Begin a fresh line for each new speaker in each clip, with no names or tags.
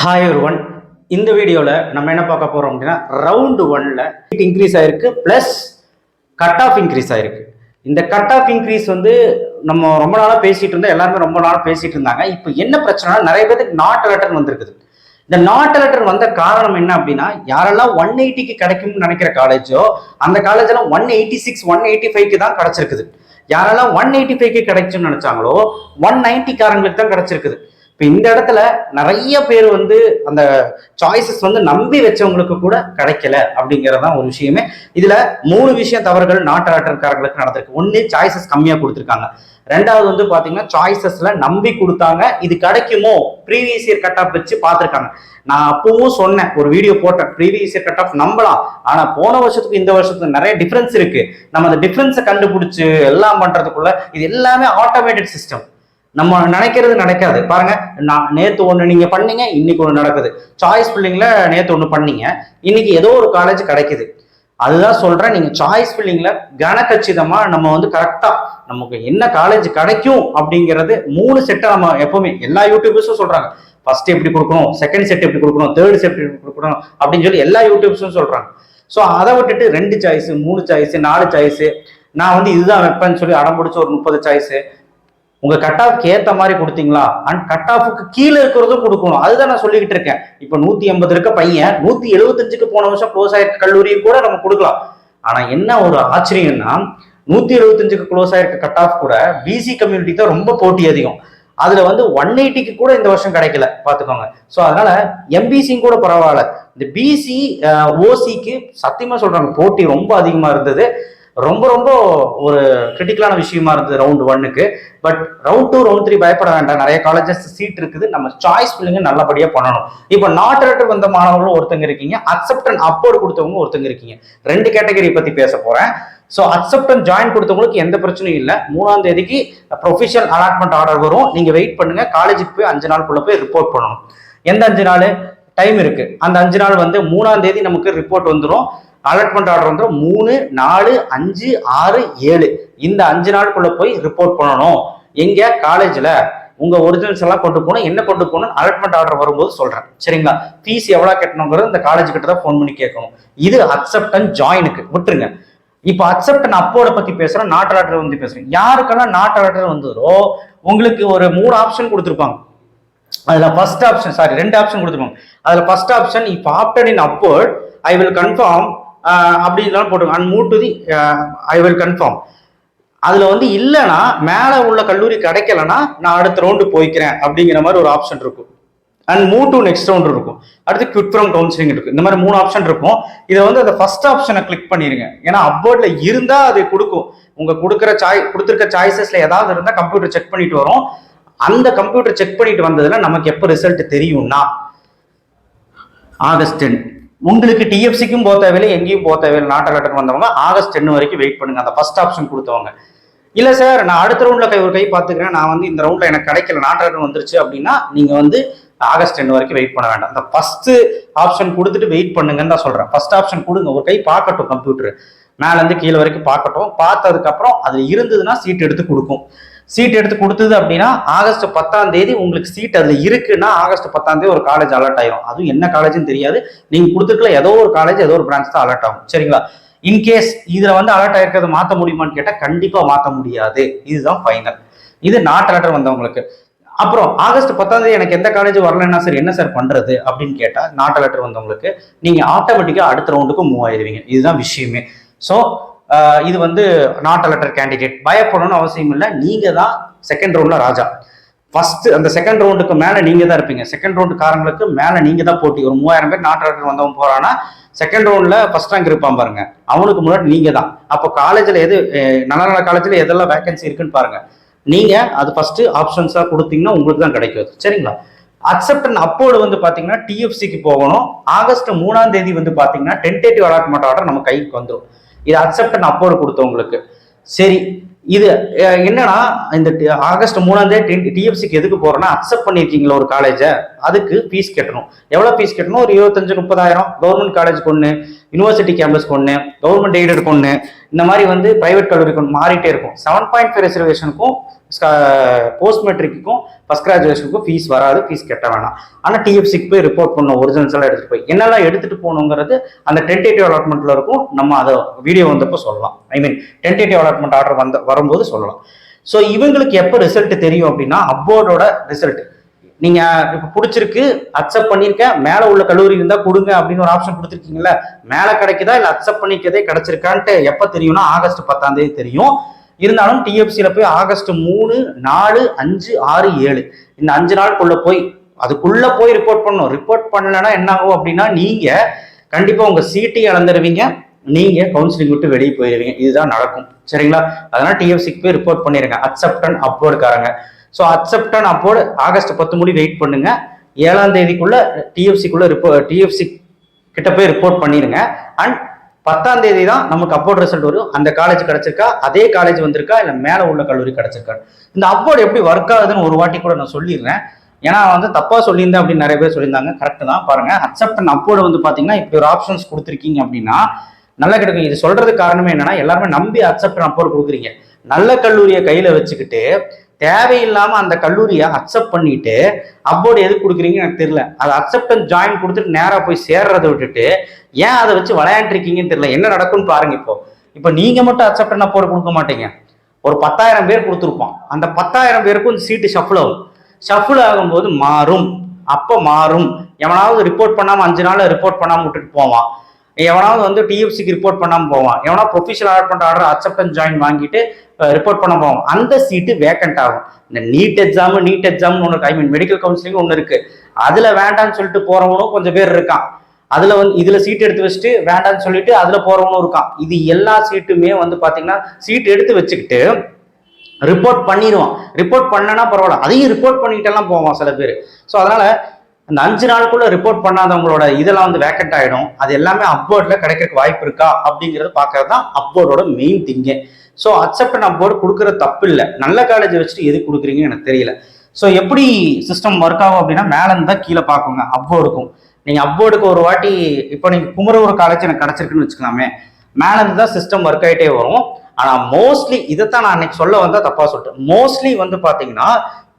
Hi one இந்த வீடியோவில் நம்ம என்ன பார்க்க போகிறோம் அப்படின்னா ரவுண்டு ஒன்ல இன்க்ரீஸ் ஆயிருக்கு ப்ளஸ் கட் ஆஃப் இன்க்ரீஸ் ஆயிருக்கு. இந்த கட் ஆஃப் இன்க்ரீஸ் வந்து நம்ம ரொம்ப நாளாக பேசிட்டு இருந்தோம் எல்லாருமே ரொம்ப நாளாக பேசிட்டு இருந்தாங்க. இப்போ என்ன பிரச்சனைனா நிறைய பேருக்கு நாட் லெட்டர் வந்திருக்குது. இந்த நாட் லெட்டர் வந்த காரணம் என்ன அப்படின்னா யாரெல்லாம் ஒன் எயிட்டிக்கு கிடைக்கும்னு நினைக்கிற காலேஜோ அந்த காலேஜெல்லாம் one eighty six one eighty ஃபைவ்க்கு தான் கிடைச்சிருக்குது. யாரெல்லாம் ஒன் எயிட்டி ஃபைவ்க்கு கிடைச்சுன்னு நினைச்சாங்களோ ஒன் நைன்டி காரங்களுக்கு தான் கிடைச்சிருக்குது. இப்போ இந்த இடத்துல நிறைய பேர் வந்து அந்த சாய்ஸஸ் வந்து நம்பி வச்சவங்களுக்கு கூட கிடைக்கல அப்படிங்கறதுதான் ஒரு விஷயமே. இதுல மூணு விஷயம் தவறுகள் நாட்டு ஆட்டக்காரர்களுக்கு நடந்திருக்கு. ஒன்று சாய்ஸஸ் கம்மியா கொடுத்துருக்காங்க. ரெண்டாவது வந்து பாத்தீங்கன்னா சாய்ஸஸ்ல நம்பி கொடுத்தாங்க. இது கிடைக்குமோ? ப்ரீவியஸ் இயர் கட் ஆஃப் வச்சு பார்த்துருக்காங்க. நான் அப்பவும் சொன்னேன். ஒரு வீடியோ போட்டேன். ப்ரீவியஸ் இயர் கட் ஆஃப் நம்பலாம். ஆனா போன வருஷத்துக்கு இந்த வருஷத்துக்கு நிறைய டிஃபரன்ஸ் இருக்கு. நம்ம அந்த டிஃபரன்ஸை கண்டுபிடிச்சு எல்லாம் பண்றதுக்குள்ள இது எல்லாமே ஆட்டோமேட்டட் சிஸ்டம் நம்ம நினைக்கிறது நடக்காது பாருங்க நான் நேத்து ஒண்ணு நீங்க பண்ணீங்க இன்னைக்கு ஒண்ணு நடக்குது. சாய்ஸ் ஃபில்லிங்கில் நேத்து ஒண்ணு பண்ணீங்க இன்னைக்கு ஏதோ ஒரு காலேஜ் கிடைக்குது. அதுதான் சொல்றேன் நீங்க சாய்ஸ் ஃபில்லிங்ல கனகச்சிதமா நம்ம வந்து கரெக்டா நமக்கு என்ன காலேஜ் கிடைக்கும் அப்படிங்கிறது மூணு செட்டை நம்ம எப்பவுமே எல்லா யூடியூபர்ஸும் சொல்றாங்க. ஃபர்ஸ்ட் எப்படி கொடுக்கணும் செகண்ட் செட் எப்படி கொடுக்கணும் தேர்ட் செட் எப்படி கொடுக்கணும் அப்படின்னு சொல்லி எல்லா யூடியூப்ஸும் சொல்றாங்க. ஸோ அதை விட்டுட்டு ரெண்டு சாய்ஸ் மூணு சாய்ஸ் நாலு சாய்ஸ் நான் வந்து இதுதான் வைப்பேன்னு சொல்லி அடம் பிடிச்ச ஒரு முப்பது சாய்ஸ் உங்க கட் ஆஃப்க்கு ஏற்ற மாதிரி கொடுத்தீங்களா? அண்ட் கட் ஆஃபுக்கு கீழே இருக்கிறதும் கொடுக்கணும். அதுதான் நான் சொல்லிக்கிட்டு இருக்கேன். இப்போ நூத்தி எண்பது இருக்க பையன் நூத்தி எழுபத்தஞ்சுக்கு போன வருஷம் க்ளோஸ் ஆயிருக்க கல்லூரியை கூட நம்ம கொடுக்கலாம். ஆனா என்ன ஒரு ஆச்சரியம்னா நூத்தி எழுபத்தஞ்சுக்கு க்ளோஸ் ஆயிருக்க கட் ஆஃப் கூட பிசி கம்யூனிட்டி தான் ரொம்ப போட்டி அதிகம். அதுல வந்து ஒன் எயிட்டிக்கு கூட இந்த வருஷம் கிடைக்கல பாத்துக்கோங்க ஸோ அதனால எம்பிசியும் கூட பரவாயில்ல. இந்த பிசி ஓசிக்கு சத்தியமா சொல்றாங்க போட்டி ரொம்ப அதிகமா இருந்தது. ரொம்ப ரொம்ப ஒரு கிரிட்டிக்கலான விஷயமா இருந்தது ரவுண்ட் ஒன்னுக்கு but round two round three பயப்பட வேண்டாம். நிறைய காலேஜஸ் சீட் இருக்குது. நம்ம சாய்ஸ் பிள்ளைங்க நல்லபடியா பண்ணணும். இப்போ நாட் ரேட்டர் வந்த மாணவர்களும் ஒருத்தங்க இருக்கீங்க. அக்செப்டன் அப்போர்டு கொடுத்தவங்க ஒருத்தங்க இருக்கீங்க. ரெண்டு கேட்டகரி பத்தி பேச போறேன். ஸோ அக்செப்டன் ஜாயின் கொடுத்தவங்களுக்கு எந்த பிரச்சனையும் இல்லை. மூணாம் தேதிக்கு ப்ரொஃபிஷியல் அலாட்மெண்ட் ஆர்டர் வரும். நீங்க வெயிட் பண்ணுங்க. காலேஜுக்கு போய் அஞ்சு நாளுக்குள்ள போய் ரிப்போர்ட் பண்ணணும். எந்த அஞ்சு நாள்? டைம் இருக்கு. அந்த அஞ்சு நாள் வந்து மூணாம் தேதி நமக்கு ரிப்போர்ட் வந்துடும் அலாட்மெண்ட் ஆர்டர் வந்து மூணு நாலு அஞ்சு ஆறு ஏழு. இந்த அஞ்சு நாளுக்குள்ள போய் ரிப்போர்ட் பண்ணணும். எங்க? காலேஜ்ல உங்க ஒரிஜினல்ஸ் எல்லாம் கொண்டு போகணும். என்ன கொண்டு போகணும் அலாட்மெண்ட் ஆர்டர் வரும்போது சொல்றேன். சரிங்களா? ஃபீஸ் எவ்வளவு கட்டணுங்கிறது இந்த காலேஜ் கிட்ட தான் ஃபோன் பண்ணி கேட்கணும். இது அக்செப்ட் அண்ட் ஜாயினுக்கு விட்டுருங்க. இப்போ அக்செப்ட் அண்ட் அப்போட பத்தி பேசுறேன். நாட் ஆர்டர் வந்து பேசுறேன். யாருக்கெல்லாம் நாட் ஆர்டர் வந்ததோ உங்களுக்கு ஒரு மூணு ஆப்ஷன் கொடுத்துருப்பாங்க. அதில் ஃபர்ஸ்ட் ஆப்ஷன் சாரி ரெண்டு ஆப்ஷன் கொடுத்துருப்பாங்க அதில் first option if after in upward I will confirm அப்படி இல்லைனா போட்டு and mood to the I will confirm அதில் வந்து இல்லைன்னா மேலே உள்ள கல்லூரி கிடைக்கலன்னா நான் அடுத்த ரவுண்டு போய்க்கிறேன் அப்படிங்கிற மாதிரி ஒரு ஆப்ஷன் இருக்கும். And move to next round இருக்கும். அடுத்து குவிட் ஃப்ரம் கவுன்சிலிங் இருக்கு. இந்த மாதிரி மூணு ஆப்ஷன் இருக்கும். இதை வந்து அந்த ஃபர்ஸ்ட் ஆப்ஷனை கிளிக் பண்ணிடுங்க ஏன்னா அப்போர்ட்ல இருந்தால் அது கொடுக்கும். உங்க கொடுக்குற சாய் கொடுத்துருக்க சாய்ஸஸ்ல ஏதாவது இருந்தால் கம்ப்யூட்டர் செக் பண்ணிட்டு வரும். அந்த கம்ப்யூட்டர் செக் பண்ணிட்டு வந்ததுல நமக்கு எப்போ ரிசல்ட் தெரியும்னா ஆகஸ்ட் டென் உங்களுக்கு டிஎஃப்சிக்கும் போக தேவையில்லை எங்கேயும் போக தேவையில்லை நாட்டை லெட்டர் வந்தவங்க ஆகஸ்ட் டென் வரைக்கும் வெயிட் பண்ணுங்க. அந்த ஃபர்ஸ்ட் ஆப்ஷன் கொடுத்தவங்க. இல்லை சார் நான் அடுத்த ரவுண்டில் கை ஒரு கை பார்த்துக்கிறேன். நான் வந்து இந்த ரவுண்டில் எனக்கு கிடைக்கல நாட்டு வந்துருச்சு அப்படின்னா நீங்கள் வந்து ஆகஸ்ட் டென் வரைக்கும் வெயிட் பண்ண வேண்டாம். அந்த ஃபஸ்ட்டு ஆப்ஷன் கொடுத்துட்டு வெயிட் பண்ணுங்கன்னு தான் சொல்கிறேன் ஃபர்ஸ்ட் ஆப்ஷன் கொடுங்க. ஒரு கை பார்க்கட்டும் கம்ப்யூட்டர் மேலேருந்து கீழே வரைக்கும் பார்க்கட்டும். பார்த்ததுக்கப்புறம் அது இருந்ததுன்னா சீட் எடுத்து கொடுக்கும். சீட் எடுத்து கொடுத்தது அப்படின்னா ஆகஸ்ட் பத்தாம் தேதி உங்களுக்கு சீட் அதில் இருக்குன்னா ஆகஸ்ட் பத்தாம் தேதி ஒரு காலேஜ் அலர்ட் ஆயிரும். அதுவும் என்ன காலேஜ்னு தெரியாது. நீங்கள் கொடுத்துருக்கல ஏதோ ஒரு காலேஜ் ஏதோ ஒரு பிரான்ச் தான் அலர்ட் ஆகும். சரிங்களா? இன்கேஸ் இதில் வந்து அலர்ட் ஆயிருக்கிறத மாற்ற முடியுமான்னு கேட்டால் கண்டிப்பாக மாற்ற முடியாது. இதுதான் ஃபைனல் இது நாட் அலர்ட் வந்தவங்களுக்கு. அப்புறம் ஆகஸ்ட் பத்தாம் தேதி எனக்கு எந்த காலேஜ் வரலன்னா சார் என்ன சார் பண்றது அப்படின்னு கேட்டால் நாட் லெட்டர் வந்தவங்களுக்கு நீங்கள் ஆட்டோமேட்டிக்காக அடுத்த ரவுண்டுக்கு மூவ் ஆயிருவீங்க. இதுதான் விஷயமே. ஸோ இது வந்து நாட் லெட்டர் கேண்டிடேட் பயப்படணும்னு அவசியம் இல்லை. நீங்கள் தான் செகண்ட் ரவுண்டில் ராஜா. ஃபர்ஸ்ட் அந்த செகண்ட் ரவுண்டுக்கு மேலே நீங்கள் தான் இருப்பீங்க. செகண்ட் ரவுண்டு காரங்களுக்கு மேலே நீங்கள் தான் போட்டி. ஒரு மூவாயிரம் பேர் நாட் லெட்டர் வந்தவன் போகிறான்னா செகண்ட் ரவுண்டில் ஃபஸ்ட் ரேங்க் இருப்பான் பாருங்க. அவனுக்கு முன்னாடி நீங்கள் தான் அப்போ காலேஜில் எது நல்ல நல்ல காலேஜில் எதெல்லாம் வேகன்சி இருக்குன்னு பாருங்கள் நீங்கள் அது ஃபஸ்ட்டு ஆப்ஷன்ஸாக கொடுத்தீங்கன்னா உங்களுக்கு தான் கிடைக்கும் சரிங்களா? அக்செப்டன் அப்போடு வந்து பார்த்தீங்கன்னா டிஎஃப்சிக்கு போகணும். ஆகஸ்ட் மூணாம் தேதி வந்து பார்த்தீங்கன்னா டென்டேட்டிவ் அலாட்மெண்ட் ஆர்டர் நம்ம கைக்கு வந்துடும் இது அக்செப்ட் அண்ட் அப்போடு கொடுத்தவங்களுக்கு. சரி இது என்னன்னா இந்த ஆகஸ்ட் மூணாம் தேதி டிஎஃப்சிக்கு எதுக்கு போறோம்னா அக்செப்ட் பண்ணிருக்கீங்களா ஒரு காலேஜை அதுக்கு ஃபீஸ் கட்டணும். எவ்வளோ ஃபீஸ் கட்டணும்? ஒரு இருபத்தஞ்சு முப்பதாயிரம். கவர்மெண்ட் காலேஜ் ஒன்று யூனிவர்சிட்டி கேம்பஸ் ஒன்று கவர்மெண்ட் எய்டட் ஒன்று இந்த மாதிரி வந்து பிரைவேட் கல்லூரிக்கு ஒன்று மாறிட்டே இருக்கும். செவன் பாயிண்ட் ஃபைவ் ரிசர்வேஷனுக்கும் போஸ்ட் மெட்ரிக்குக்கும் ஃபஸ்ட் கிராஜுவேஷனுக்கும் ஃபீஸ் வராது ஃபீஸ் கட்ட வேணாம். ஆனால் டிஎஃப்சிக்கு போய் ரிப்போர்ட் பண்ணணும் ஒரிஜினல்ஸ் எல்லாம் எடுத்துகிட்டு போய். என்னெல்லாம் எடுத்துகிட்டு போகணுங்கிறது அந்த டென்டேட்டிவ் அலாட்மெண்ட்டில் இருக்கும். நம்ம அதை வீடியோ வந்தப்போ சொல்லலாம். I mean tentative allotment order வந்த வரும்போது சொல்லலாம். ஸோ இவங்களுக்கு எப்போ ரிசல்ட் தெரியும் அப்படின்னா அப்போர்டோட ரிசல்ட் நீங்க இப்ப பிடிச்சிருக்கு அக்செப்ட் பண்ணியிருக்கேன் மேல உள்ள கல்லூரி இருந்தா கொடுங்க அப்படின்னு ஒரு ஆப்ஷன் கொடுத்துருக்கீங்களா மேல கிடைக்குதா இல்ல அக்செப்ட் பண்ணிக்கதே கிடைச்சிருக்கான்ட்டு எப்ப தெரியும்னா ஆகஸ்ட் பத்தாம் தேதி தெரியும். இருந்தாலும் டிஎஃப்சியில் போய் ஆகஸ்ட் மூணு நாலு அஞ்சு ஆறு ஏழு. இந்த அஞ்சு நாளுக்குள்ள போய் அதுக்குள்ள போய் ரிப்போர்ட் பண்ணணும். ரிப்போர்ட் பண்ணலைன்னா என்ன ஆகும் அப்படின்னா நீங்க கண்டிப்பா உங்க சீட்டை இழந்துருவீங்க. நீங்க கவுன்சிலிங் விட்டு வெளியே போயிருவீங்க. இதுதான் நடக்கும். சரிங்களா? அதனால டிஎஃப்சிக்கு போய் ரிப்போர்ட் பண்ணிருங்க. அக்செப்டன் அப்லோடுக்காரங்க ஸோ அக்செப்டன் அப்போடு ஆகஸ்ட் பத்து முடி வெயிட் பண்ணுங்க. ஏழாம் தேதிக்குள்ள டிஎஃப்சிக்குள்ள ரிப்போ டிஎஃப்சி கிட்ட போய் ரிப்போர்ட் பண்ணிடுங்க. அண்ட் பத்தாம் தேதி தான் நமக்கு அப்போர்ட் ரிசல்ட் வரும். அந்த காலேஜ் கிடைச்சிருக்கா? அதே காலேஜ் வந்திருக்கா? இல்லை மேலே உள்ள கல்லூரி கிடைச்சிருக்கா? இந்த அப்போர்ட் எப்படி ஒர்க் ஆகுதுன்னு ஒரு வாட்டி கூட நான் சொல்லிடுறேன். ஏன்னா வந்து தப்பாக சொல்லியிருந்தேன் அப்படின்னு நிறைய பேர் சொல்லியிருந்தாங்க. கரெக்டு தான். பாருங்க. அக்செப்ட் அண்ட் அப்போர்டு வந்து பார்த்தீங்கன்னா இப்படி ஒரு ஆப்ஷன்ஸ் கொடுத்துருக்கீங்க அப்படின்னா நல்லா கிடைக்கும் இது சொல்றது காரணமே என்னன்னா எல்லாருமே நம்பி அக்செப்ட் அண்ட் அப்போர்டு கொடுக்குறீங்க. நல்ல கல்லூரியை கையில் வச்சுக்கிட்டு தேவையில்லாம அந்த கல்லூரியை அக்செப்ட் பண்ணிட்டு அப்போர்டு எது கொடுக்குறீங்கன்னு எனக்கு தெரியல. அதை அக்செப்டன்ஸ் ஜாயின் கொடுத்துட்டு நேராக போய் சேர்றதை விட்டுட்டு ஏன் அதை வச்சு விளையாண்டுருக்கீங்கன்னு தெரியல. என்ன நடக்கும்னு பாருங்க இப்போ. இப்போ நீங்க மட்டும் அக்செப்டன் அப்போர்டு கொடுக்க மாட்டீங்க. ஒரு பத்தாயிரம் பேர் கொடுத்துருப்போம். அந்த பத்தாயிரம் பேருக்கும் இந்த சீட்டு ஷஃபிள் ஆகும். ஷஃபிள் ஆகும்போது மாறும். அப்போ மாறும். எவனாவது ரிப்போர்ட் பண்ணாமல் அஞ்சு நாள் ரிப்போர்ட் பண்ணாமல் விட்டுட்டு போவான். எவனாவது வந்து டிஎஃப்சிக்கு ரிப்போர்ட் பண்ணாம போவான். எவனா professional allotment order acceptance join வாங்கிட்டு ரிப்போர்ட் பண்ண போவோம் அந்த சீட்டு வேக்கண்ட் ஆகும். இந்த நீட் எக்ஸாம் நீட் எக்ஸாம்னு ஒன்று ஐ மீன் மெடிக்கல் கவுன்சிலிங் ஒன்று இருக்கு. அதுல வேண்டாம்னு சொல்லிட்டு போறவனும் கொஞ்சம் பேர் இருக்கான். அதுல வந்து இதுல சீட் எடுத்து வச்சுட்டு வேண்டாம்னு சொல்லிட்டு அதுல போறவனும் இருக்கான். இது எல்லா சீட்டுமே வந்து பாத்தீங்கன்னா சீட் எடுத்து வச்சுக்கிட்டு ரிப்போர்ட் பண்ணிடுவான் ரிப்போர்ட் பண்ணனா பரவாயில்ல. அதையும் ரிப்போர்ட் பண்ணிக்கிட்டெல்லாம் போவான் சில பேர். ஸோ அதனால அந்த அஞ்சு நாளுக்குள்ள ரிப்போர்ட் பண்ணாதவங்களோட இதெல்லாம் வந்து வேக்கண்ட் ஆகிடும் அது எல்லாமே அப்போர்ட்ல கிடைக்கிறதுக்கு வாய்ப்பு இருக்கா? அப்படிங்கிறத பார்க்கறது தான் அப்போர்டோட மெயின் திங்கே ஸோ அக்செப்ட் அண்ட் அப்போர்டு கொடுக்குற தப்பு இல்லை. நல்ல காலேஜ் வச்சுட்டு எது கொடுக்குறீங்கன்னு எனக்கு தெரியல. ஸோ எப்படி சிஸ்டம் ஒர்க் ஆகும் அப்படின்னா மேல இருந்தா கீழே பார்க்குங்க. அப்போர்டுக்கும் நீங்கள் அப்போர்டுக்கு ஒரு வாட்டி இப்போ நீங்கள் குமரவூர் காலேஜ் எனக்கு கிடச்சிருக்குன்னு வச்சுக்கலாமே. மேல இருந்து தான் சிஸ்டம் ஒர்க் ஆகிட்டே வரும். ஆனால் மோஸ்ட்லி இதைத்தான் நான் அன்னைக்கு சொல்ல வந்தால் தப்பாக சொல்லிட்டேன். மோஸ்ட்லி வந்து பார்த்தீங்கன்னா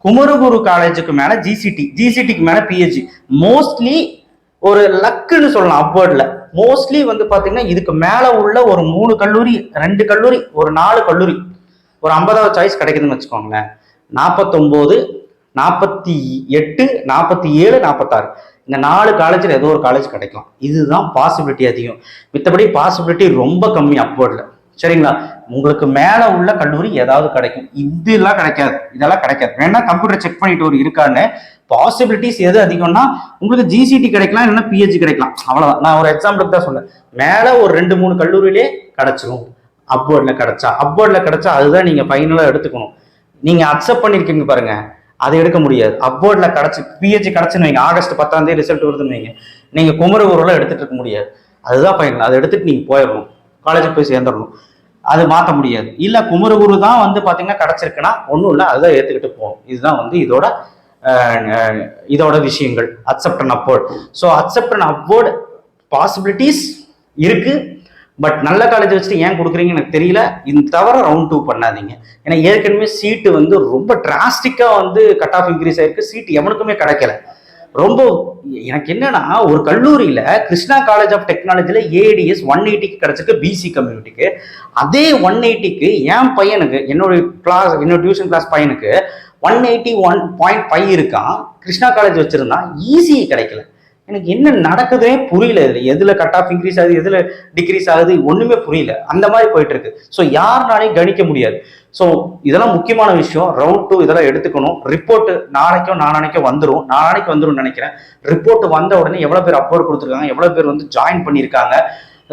குமரகுரு காலேஜுக்கு மேல ஜிசிடி ஜிசிடிக்கு மேல பிஹெச்டி மோஸ்ட்லி ஒரு லக்குன்னு சொல்லலாம் அப்வேர்டில் மோஸ்ட்லி வந்து பாத்தீங்கன்னா இதுக்கு மேல உள்ள ஒரு மூணு கல்லூரி ரெண்டு கல்லூரி ஒரு நாலு கல்லூரி. ஒரு ஐம்பதாவது சாய்ஸ் கிடைக்குதுன்னு வச்சுக்கோங்களேன். நாற்பத்தொம்போது நாற்பத்தி எட்டு நாற்பத்தி ஏழு நாற்பத்தாறு இந்த நாலு காலேஜில் ஏதோ ஒரு காலேஜ் கிடைக்கும் இதுதான் பாசிபிலிட்டி அதிகம். மித்தபடி பாசிபிலிட்டி ரொம்ப கம்மி அப்போர்டில் சரிங்களா? உங்களுக்கு மேலே உள்ள கல்லூரி ஏதாவது கிடைக்கும். இதெல்லாம் கிடைக்காது. இதெல்லாம் கிடைக்காது. வேணா கம்ப்யூட்டர் செக் பண்ணிட்டு ஒரு இருக்கான்னு பாசிபிலிட்டிஸ் எது அதிகம்னா உங்களுக்கு ஜிசிடி கிடைக்கலாம் இல்லைன்னா பிஹெச்டி கிடைக்கலாம். அவ்வளவுதான். நான் ஒரு எக்ஸாம்பிளுக்கு தான் சொன்னேன் மேலே ஒரு ரெண்டு மூணு கல்லூரியிலே கிடைச்சிரும். அப்போர்டில் கிடைச்சா. அப்போர்டில் கிடைச்சா அதுதான் நீங்க ஃபைனலாக எடுத்துக்கணும். நீங்க அக்செப்ட் பண்ணிருக்கீங்க பாருங்க. அதை எடுக்க முடியாது. அப்போர்டில் கிடைச்சி பிஹெச்சி கிடைச்சுன்னு வைங்க. ஆகஸ்ட் பத்தாம் தேதி ரிசல்ட் வருதுன்னு வைங்க. நீங்க குமரகுருல எடுத்துட்டு இருக்க முடியாது. அதுதான் ஃபைனல் அதை எடுத்துட்டு நீங்க போயிடணும். காலேஜுக்கு போய் சேர்ந்துடணும். அது மாற்ற முடியாது. இல்ல குமரகுரு தான் வந்து பாத்தீங்கன்னா கிடைச்சிருக்குன்னா ஒன்றும் இல்லை அதுதான் ஏத்துக்கிட்டு போகும். இதுதான் வந்து இதோட இதோட விஷயங்கள். Accept and upward so accept and upward possibilities இருக்கு. பட் நல்ல காலேஜ் வச்சுட்டு ஏன் கொடுக்குறீங்கன்னு எனக்கு தெரியல. இது தவிர ரவுண்ட் டூ பண்ணாதீங்க. ஏன்னா ஏற்கனவே சீட்டு வந்து ரொம்ப டிராஸ்டிக்காக வந்து கட் ஆஃப் இன்க்ரீஸ் ஆயிருக்கு. சீட் எவனுக்குமே கிடைக்கல. ரொம்ப எனக்கு என்னன்னா ஒரு கல்லூரியில கிருஷ்ணா காலேஜ் ஆஃப் டெக்னாலஜியில ஏடிஎஸ் ஒன் எயிட்டிக்கு கிடைச்சிருக்கு பிசி கம்யூனிட்டிக்கு அதே ஒன் எயிட்டிக்கு என் பையனுக்கு என்னோட கிளாஸ் என்னோட டியூஷன் கிளாஸ் பையனுக்கு one eighty one point five இருக்கான் கிருஷ்ணா காலேஜ் வச்சிருந்தான் ஈஸி கிடைக்கல. எனக்கு என்ன நடக்குதுனே புரியல இதில். எதுல கட் ஆஃப் இன்க்ரீஸ் ஆகுது எதுல டிக்ரீஸ் ஆகுது ஒண்ணுமே புரியல. அந்த மாதிரி போயிட்டு இருக்கு. ஸோ யாருனாலையும் கணிக்க முடியாது. ஸோ இதெல்லாம் முக்கியமான விஷயம். ரவுண்ட் டூ இதெல்லாம் எடுத்துக்கணும். ரிப்போர்ட் நாளைக்கும் நாளானைக்கும் வந்துடும் நாளானைக்கு வந்துடும் நினைக்கிறேன். ரிப்போர்ட் வந்த உடனே எவ்வளோ பேர் அப்லோட் கொடுத்துருக்காங்க எவ்வளோ பேர் வந்து ஜாயின் பண்ணியிருக்காங்க.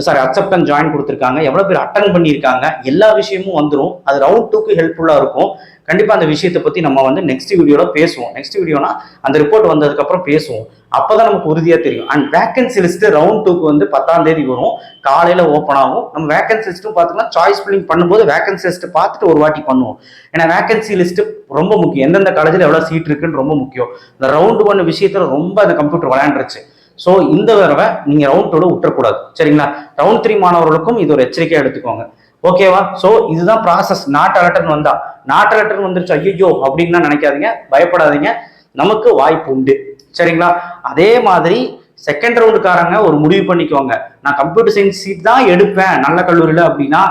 சாரி அக்செப்டன் ஜாயின் கொடுத்துருக்காங்க. எவ்வளோ பேர் அட்டன் பண்ணியிருக்காங்க. எல்லா விஷயமும் வந்துடும் அது ரவுண்ட் டூக்கு ஹெல்ப்ஃபுல்லாக இருக்கும். கண்டிப்பாக அந்த விஷயத்தை பற்றி நம்ம வந்து நெக்ஸ்ட் வீடியோவில் பேசுவோம். நெக்ஸ்ட் வீடியோனா அந்த ரிப்போர்ட் வந்ததுக்கப்புறம் பேசுவோம். அப்போ தான் நமக்கு உறுதியாக தெரியும். அண்ட் வேகன்சி லிஸ்ட்டு ரவுண்ட் டூக்கு வந்து பத்தாம் தேதி வரும். காலையில் ஓப்பன் ஆகும். நம்ம வேக்கன்சி லிஸ்ட்டும் பார்த்தோம்னா சாய்ஸ் ஃபில்லிங் பண்ணும்போது வேகன்சி லிஸ்ட்டு பார்த்துட்டு ஒரு வாட்டி பண்ணுவோம். ஏன்னா வேக்கன்சி லிஸ்ட்டு ரொம்ப முக்கியம். எந்தெந்த காலேஜில் எவ்வளோ சீட் இருக்குன்னு ரொம்ப முக்கியம். இந்த ரவுண்டு ஒன் விஷயத்தில் ரொம்ப அந்த கம்ப்யூட்டர் விளையாண்டுருச்சு. ஸோ இந்த தடவை நீங்கள் ரவுண்ட் டூல விட்டுறக்கூடாது சரிங்களா? ரவுண்ட் த்ரீ மாணவர்களுக்கும் இது ஒரு எச்சரிக்கையாக எடுத்துக்கோங்க. ஓகேவா ஸோ இதுதான் ப்ராசஸ் நாட் அலர்ட்னு வந்தா. நாட் அலர்ட்னு வந்துருச்சு. ஐயோ அப்படின்னு நினைக்காதீங்க. பயப்படாதீங்க. நமக்கு வாய்ப்பு உண்டு. சரிங்களா? அதே மாதிரி செகண்ட் ரவுண்டுக்காரங்க ஒரு முடிவு பண்ணிக்கோங்க நான் கம்ப்யூட்டர் சயின்ஸ் சீட் தான் எடுப்பேன் நல்ல கல்லூரியில் அப்படின்னா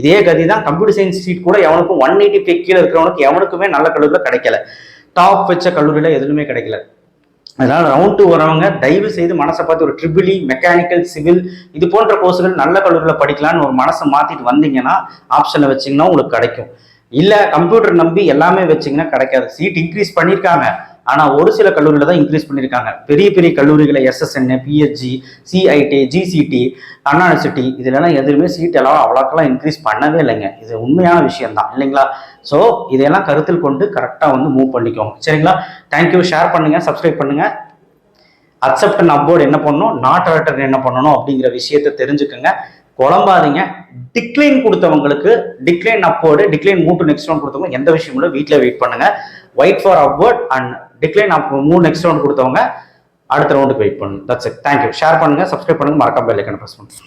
இதே கதி தான் கம்ப்யூட்டர் சயின்ஸ் சீட் கூட எவனுக்கும் ஒன் எயிட்டி ஃபைவ் கீழே இருக்கிறவனுக்கு எவனுக்குமே நல்ல கல்லூரியில் கிடைக்கல. டாப் வச்ச கல்லூரியில் எதுவுமே கிடைக்கல. அதனால் ரவுண்ட் டூ வரவங்க தயவு செய்து மனசை பார்த்து ஒரு ட்ரிபிளி மெக்கானிக்கல் சிவில் இது போன்ற கோர்ஸுகள் நல்ல கல்லூரியில் படிக்கலாம்னு ஒரு மனசை மாற்றிட்டு வந்தீங்கன்னா ஆப்ஷனை வச்சிங்கன்னா உங்களுக்கு கிடைக்கும். இல்லை கம்ப்யூட்டர் நம்பி எல்லாமே வச்சிங்கன்னா கிடைக்காது. சீட் இன்க்ரீஸ் பண்ணியிருக்காங்க. ஆனா ஒரு சில கல்லூரியில தான் இன்க்ரீஸ் பண்ணியிருக்காங்க பெரிய பெரிய கல்லூரிகளை SSN PSG CIT GCT Anna university இதுலலாம் எதுவுமே சீட் எல்லாம் அவ்வளோக்கெல்லாம் இன்க்ரீஸ் பண்ணவே இல்லைங்க. இது உண்மையான விஷயம் தான் இல்லைங்களா? ஸோ இதையெல்லாம் கருத்தில் கொண்டு கரெக்டாக வந்து மூவ் பண்ணிக்கோங்க. சரிங்களா? தேங்க்யூ ஷேர் பண்ணுங்க சப்ஸ்கிரைப் பண்ணுங்க. அக்செப்ட் அப்போர்டு என்ன பண்ணணும்? நாட் அலர்ட் என்ன பண்ணணும்? அப்படிங்கிற விஷயத்தை தெரிஞ்சுக்கோங்க. குழம்பாதீங்க டிக்ளைன் கொடுத்தவங்களுக்கு டிக்ளைன் அப்போர்டு டிக்ளைன் மூட்டு நெக்ஸ்ட் ரவுண்ட் கொடுத்தவங்க எந்த விஷயமும் வீட்டில் வெயிட் பண்ணுங்க. Wait for upward and decline up மூணு நெக்ஸ்ட் ரவுண்ட் கொடுத்தவங்க அடுத்த ரவுண்டுக்கு வெயிட் பண்ணுங்க. That's it thank you share பண்ணுங்க சப்ஸ்கிரைப் பண்ணுங்க மறக்காம பெல் ஐக்கன் ப்ரெஸ் பண்ணுங்க.